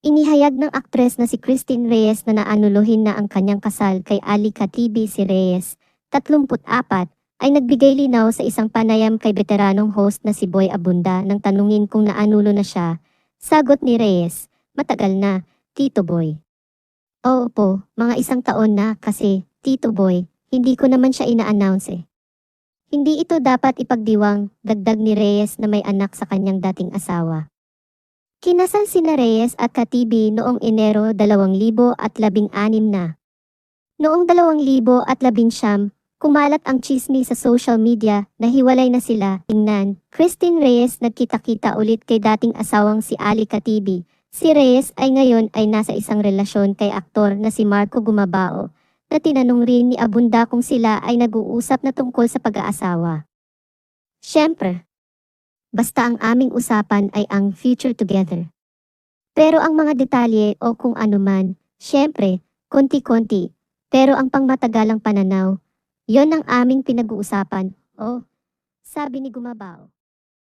Inihayag ng aktres na si Christine Reyes na naanuluhin na ang kanyang kasal kay Ali Katibi si Reyes, 34, ay nagbigay linaw sa isang panayam kay veteranong host na si Boy Abunda nang tanungin kung naanulo na siya. Sagot ni Reyes, matagal na, Tito Boy. Oo po, mga isang taon na kasi, Tito Boy, hindi ko naman siya ina-announce eh. Hindi ito dapat ipagdiwang, dagdag ni Reyes na may anak sa kanyang dating asawa. Kinasal sina Reyes at Katibi noong Enero 2016 na. Noong 2019, kumalat ang chismis sa social media na hiwalay na sila. Tingnan, Christine Reyes nagkita-kita ulit kay dating asawang si Ali Katibi. Si Reyes ay ngayon ay nasa isang relasyon kay aktor na si Marco Gumabao na tinanong rin ni Abunda kung sila ay nag-uusap na tungkol sa pag-aasawa. Siyempre, Basta ang aming usapan ay ang future together. Pero ang mga detalye o kung ano man, syempre, konti-konti. Pero ang pangmatagalang pananaw, yon ang aming pinag-uusapan. Oh, sabi ni Gumabao.